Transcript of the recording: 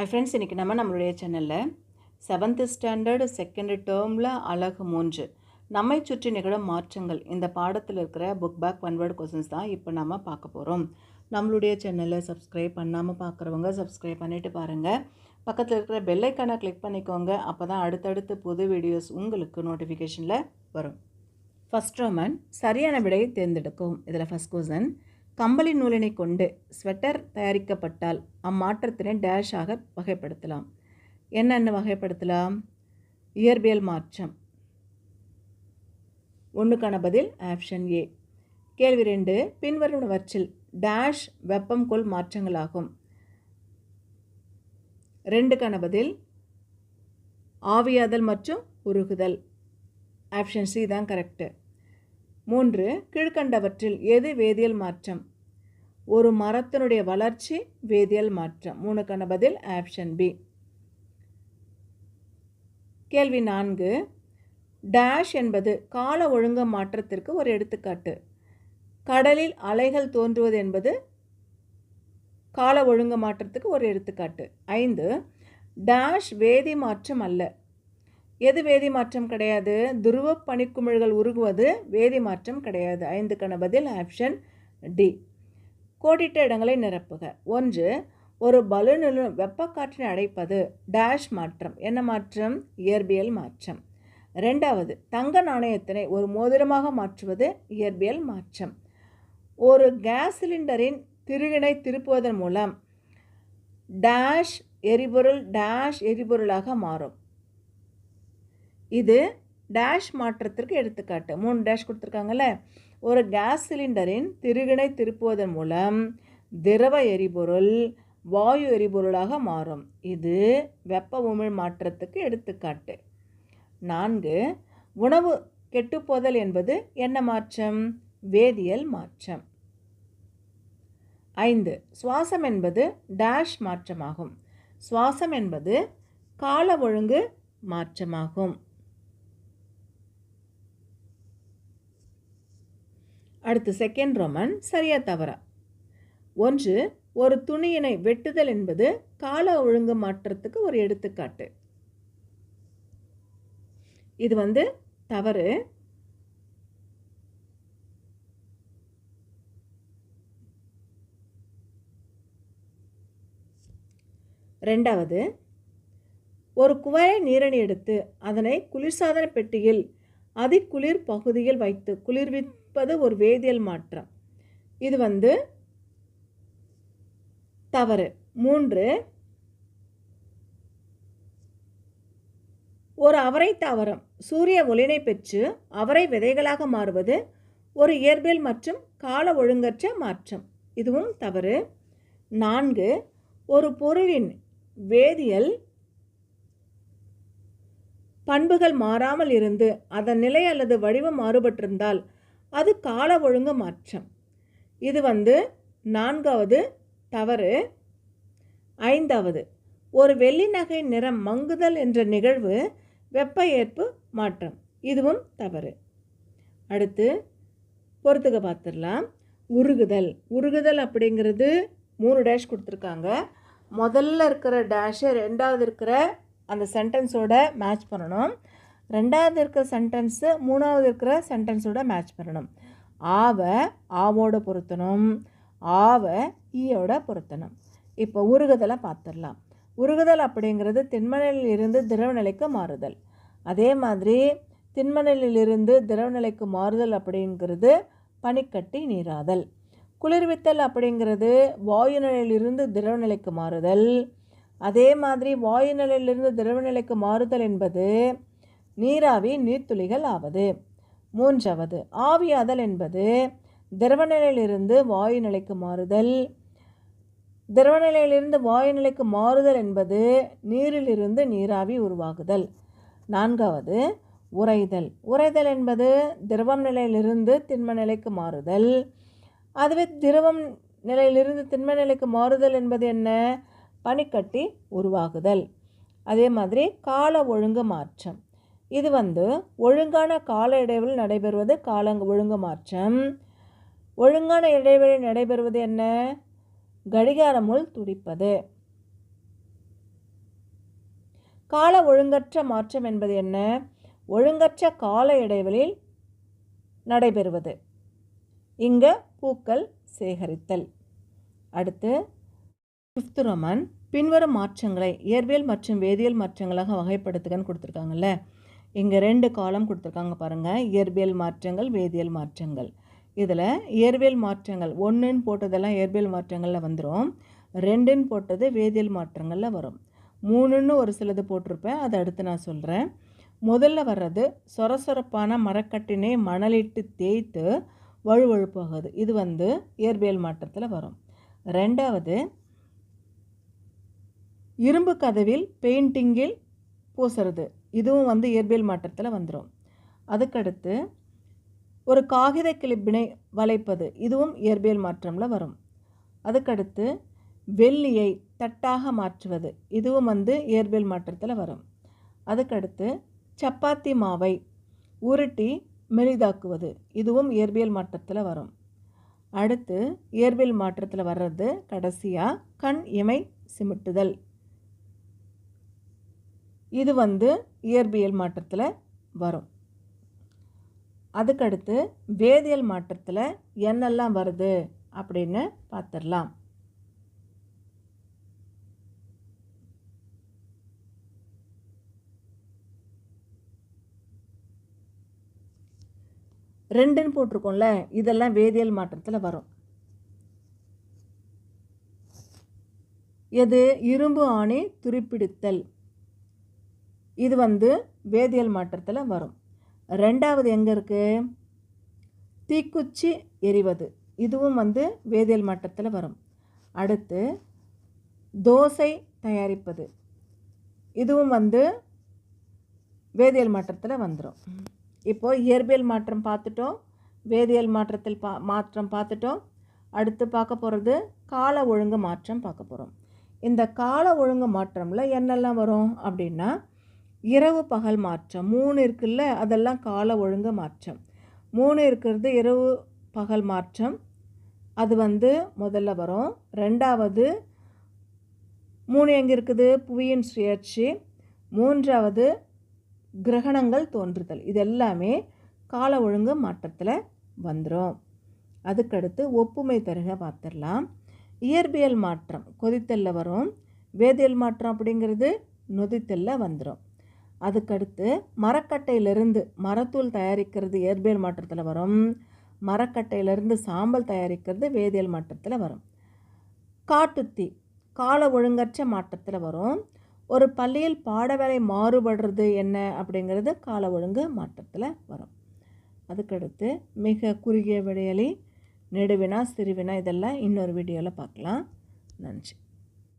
ஐ friends இன்றைக்கி நம்ம நம்மளுடைய சேனலில் செவன்த்து ஸ்டாண்டர்டு செகண்ட் டேர்மில் அழகு மூன்று. நம்மை சுற்றி நிகழும் மாற்றங்கள். இந்த பாடத்தில் இருக்கிற book back one word questions தான் இப்போ நம்ம பார்க்க போகிறோம் நம்மளுடைய சேனலை சப்ஸ்கிரைப் பண்ணாமல் பார்க்குறவங்க சப்ஸ்கிரைப் பண்ணிவிட்டு பாருங்கள் பக்கத்தில் இருக்கிற பெல்லைக்கானை கிளிக் பண்ணிக்கோங்க. அப்போ தான் அடுத்தடுத்து புது வீடியோஸ் உங்களுக்கு நோட்டிஃபிகேஷனில் வரும். ஃபஸ்ட் ரோமன் சரியான விடையை தேர்ந்தெடுக்கும். இதில் ஃபஸ்ட் கொஸ்டின் கம்பளி நூலினை கொண்டு ஸ்வெட்டர் தயாரிக்கப்பட்டால் அம்மாற்றத்தினை டேஷாக வகைப்படுத்தலாம். என்னென்ன வகைப்படுத்தலாம்? இயற்பியல் மாற்றம். ஒன்றுக்கான பதில் ஆப்ஷன் ஏ. கேள்வி ரெண்டு பின்வருவனவற்றில் டேஷ் வெப்பம் கொள் மாற்றங்களாகும். ரெண்டுக்கான பதில் ஆவியாதல் மற்றும் உருகுதல். ஆப்ஷன் சி தான் கரெக்டு மூன்று கீழ்கண்டவற்றில் எது வேதியியல் மாற்றம்? ஒரு மரத்தினுடைய வளர்ச்சி வேதியியல் மாற்றம். மூணுக்கான பதில் ஆப்ஷன் பி கேள்வி நான்கு. டேஷ் என்பது கால ஒழுங்கு மாற்றத்திற்கு ஒரு எடுத்துக்காட்டு. கடலில் அலைகள் தோன்றுவது என்பது கால ஒழுங்கு மாற்றத்துக்கு ஒரு எடுத்துக்காட்டு. ஐந்து. டேஷ் வேதி மாற்றம் அல்ல. எது வேதி மாற்றம் கிடையாது? துருவ பனிக்குமிழ்கள் உருகுவது வேதி மாற்றம் கிடையாது. ஐந்துக்கான பதில் ஆப்ஷன் டி. கோடிட்ட இடங்களை நிரப்புக. ஒன்று ஒரு பலூனிலும் வெப்பக்காற்றினை அடைப்பது டேஷ் மாற்றம். என்ன மாற்றம்? இயற்பியல் மாற்றம். ரெண்டாவது தங்க நாணயத்தினை ஒரு மோதிரமாக மாற்றுவது இயற்பியல் மாற்றம். ஒரு கேஸ் சிலிண்டரின் திருகினை திருப்புவதன் மூலம் டேஷ் எரிபொருள் டேஷ் எரிபொருளாக மாறும். இது டேஷ் மாற்றத்திற்கு எடுத்துக்காட்டு. மூணு டேஷ் கொடுத்துருக்காங்கல்ல. ஒரு கேஸ் சிலிண்டரின் திருகினை திருப்புவதன் மூலம் திரவ எரிபொருள் வாயு எரிபொருளாக மாறும். இது வெப்ப உமிழ் மாற்றத்துக்கு எடுத்துக்காட்டு. நான்கு உணவு கெட்டுப்போதல் என்பது என்ன மாற்றம்? வேதியியல் மாற்றம். ஐந்து சுவாசம் என்பது டேஷ் மாற்றமாகும். சுவாசம் என்பது கால ஒழுங்கு மாற்றமாகும். அடுத்து செகண்ட் ரோமன் சரியா தவறா. ஒன்று ஒரு துணியினை வெட்டுதல் என்பது கால ஒழுங்கு மாற்றத்துக்கு ஒரு எடுத்துக்காட்டு. இது வந்து தவறு. ரெண்டாவது ஒரு குவளை நீரணி எடுத்து அதனை குளிர்சாதன பெட்டியில் அதிகுளிர் பகுதியில் வைத்து குளிர்விப்பது ஒரு வேதியியல் மாற்றம். இது வந்து தவறு. மூன்று ஒரு அவரை தாவரம். சூரிய ஒளினை பெற்று அவரை விதைகளாக மாறுவது ஒரு இயற்பியல் மற்றும் கால ஒழுங்கற்ற மாற்றம். இதுவும் தவறு. நான்கு ஒரு பொருளின் வேதியியல் பண்புகள் மாறாமல் இருந்து அதன் நிலை அல்லது வடிவம் மாறுபட்டிருந்தால் அது கால ஒழுங்கு மாற்றம். இது வந்து நான்காவது தவறு. ஐந்தாவது ஒரு வெள்ளி நகை நிறம் மங்குதல் என்ற நிகழ்வு வெப்ப ஏற்பு மாற்றம். இதுவும் தவறு. அடுத்து பொறுத்துக்க பார்த்துடலாம் உருகுதல். உருகுதல் அப்படிங்கிறது மூணு டேஷ் கொடுத்துருக்காங்க. முதல்ல இருக்கிற டேஷு ரெண்டாவது இருக்கிற அந்த சென்டென்ஸோட மேட்ச் பண்ணணும். ரெண்டாவது இருக்கிற சென்டென்ஸு மூணாவது இருக்கிற சென்டென்ஸோட மேட்ச் பண்ணணும். ஆவை ஆவோட பொருத்தணும். ஆவை ஈயோட பொருத்தணும். இப்போ உருகுதலை பார்த்துடலாம். உருகுதல் அப்படிங்கிறது திண்மநிலையில் இருந்து திரவ நிலைக்கு மாறுதல். அதே மாதிரி திண்மநிலையிலிருந்து திரவ நிலைக்கு மாறுதல் அப்படிங்கிறது பனிக்கட்டி நீராதல். குளிர்வித்தல் அப்படிங்கிறது வாயு நிலையிலிருந்து திரவ நிலைக்கு மாறுதல். அதே மாதிரி வாயு நிலையிலிருந்து திரவ நிலைக்கு மாறுதல் என்பது நீராவி நீர்த்துளிகள் ஆவது. மூன்றாவது ஆவியாதல் என்பது திரவ நிலையிலிருந்து வாயு நிலைக்கு மாறுதல். திரவ நிலையிலிருந்து வாயு நிலைக்கு மாறுதல் என்பது நீரிலிருந்து நீராவி உருவாகுதல். நான்காவது உறைதல். உறைதல் என்பது திரவம் நிலையிலிருந்து திண்ம நிலைக்கு மாறுதல். அதுவே திரவம் நிலையிலிருந்து திண்ம நிலைக்கு மாறுதல் என்பது என்ன? பனிக்கட்டி உருவாகுதல். அதே மாதிரி கால ஒழுங்கு மாற்றம். இது வந்து ஒழுங்கான கால இடைவெளி நடைபெறுவது கால ஒழுங்கு மாற்றம். ஒழுங்கான இடைவெளி நடைபெறுவது என்ன? கடிகாரமுள் துடிப்பது. கால ஒழுங்கற்ற மாற்றம் என்பது என்ன? ஒழுங்கற்ற கால இடைவெளியில் நடைபெறுவது. இங்கே பூக்கள் சேகரித்தல். அடுத்து ஃபிஃப்த் பின்வரும் மாற்றங்களை இயற்பியல் மற்றும் வேதியியல் மாற்றங்களாக வகைப்படுத்துகன்னு கொடுத்துருக்காங்கல்ல? இங்கே ரெண்டு காலம் கொடுத்துருக்காங்க பாருங்கள் இயற்பியல் மாற்றங்கள் வேதியியல் மாற்றங்கள். இதில் இயற்பியல் மாற்றங்கள் ஒன்றுன்னு போட்டதெல்லாம் இயற்பியல் மாற்றங்களில் வந்துடும் ரெண்டுன்னு போட்டது வேதியியல் மாற்றங்களில் வரும். மூணுன்னு ஒரு சிலது போட்டிருப்பேன். அதை அடுத்து நான் சொல்கிறேன் முதல்ல வர்றது சொரசொரப்பான மரக்கட்டினை மணலிட்டு தேய்த்து வழுவழுப்பாகுது. இது வந்து இயற்பியல் மாற்றத்தில் வரும். ரெண்டாவது இரும்பு கதவில் பெயிண்டிங்கில் பூசுறது. இதுவும் வந்து இயற்பியல் மாற்றத்தில் வந்துடும் அதுக்கடுத்து ஒரு காகித கிளிப்பினை வளைப்பது. இதுவும் இயற்பியல் மாற்றமில் வரும். அதுக்கடுத்து வெள்ளியை தட்டாக மாற்றுவது. இதுவும் வந்து இயற்பியல் மாற்றத்தில் வரும். அதுக்கடுத்து சப்பாத்தி மாவை உருட்டி மெலிதாக்குவது. இதுவும் இயற்பியல் மாற்றத்தில் வரும். அடுத்து இயற்பியல் மாற்றத்தில் வர்றது கடைசியாக கண் இமை சிமிட்டுதல். இது வந்து இயற்பியல் மாற்றத்தில் வரும். அதுக்கடுத்து வேதியியல் மாற்றத்தில் என்னெல்லாம் வருது அப்படின்னு பார்த்துடலாம் ரெண்டுன்னு போட்டிருக்கோம்ல இதெல்லாம் வேதியியல் மாற்றத்தில் வரும். எது? இரும்பு ஆணி துருப்பிடித்தல். இது வந்து வேதியியல் மாற்றத்தில் வரும். ரெண்டாவது எங்கே இருக்குது தீக்குச்சி எரிவது இதுவும் வந்து வேதியியல் மாற்றத்தில் வரும். அடுத்து தோசை தயாரிப்பது. இதுவும் வந்து வேதியியல் மாற்றத்தில் வந்துடும் இப்போது இயற்பியல் மாற்றம் பார்த்துட்டோம். வேதியியல் மாற்றத்தில் பா மாற்றம் பார்த்துட்டோம். அடுத்து பார்க்க போகிறது கால ஒழுங்கு மாற்றம் பார்க்க போகிறோம் இந்த கால ஒழுங்கு மாற்றமில் என்னெல்லாம் வரும் அப்படின்னா இரவு பகல் மாற்றம். மூணு இருக்குல்ல அதெல்லாம் கால ஒழுங்கு மாற்றம். மூணு இருக்கிறது இரவு பகல் மாற்றம். அது வந்து முதல்ல வரும். ரெண்டாவது மூணு எங்கே இருக்குது? புவியின் சுழற்சி. மூன்றாவது கிரகணங்கள் தோன்றுதல். இது எல்லாமே கால ஒழுங்கு மாற்றத்தில் வந்துடும் அதுக்கடுத்து ஒப்புமை தருக பார்த்துடலாம். இயற்பியல் மாற்றம். கொதித்தலில் வரும். வேதியியல் மாற்றம் அப்படிங்கிறது நொதித்தலில் வந்துடும் அதுக்கடுத்து மரக்கட்டையிலிருந்து மரத்தூள் தயாரிக்கிறது இயற்பியல் மாற்றத்தில் வரும். மரக்கட்டையிலிருந்து சாம்பல் தயாரிக்கிறது வேதியியல் மாற்றத்தில் வரும். காட்டுத்தீ கால ஒழுங்கற்ற மாற்றத்தில் வரும். ஒரு பள்ளியில் பாடவேளை மாறுபடுறது என்ன அப்படிங்கிறது கால ஒழுங்கு மாற்றத்தில் வரும். அதுக்கடுத்து மிக குறுகிய விடையலி நெடுவினா சிறுவினா இதெல்லாம் இன்னொரு வீடியோவில் பார்க்கலாம். நன்றி.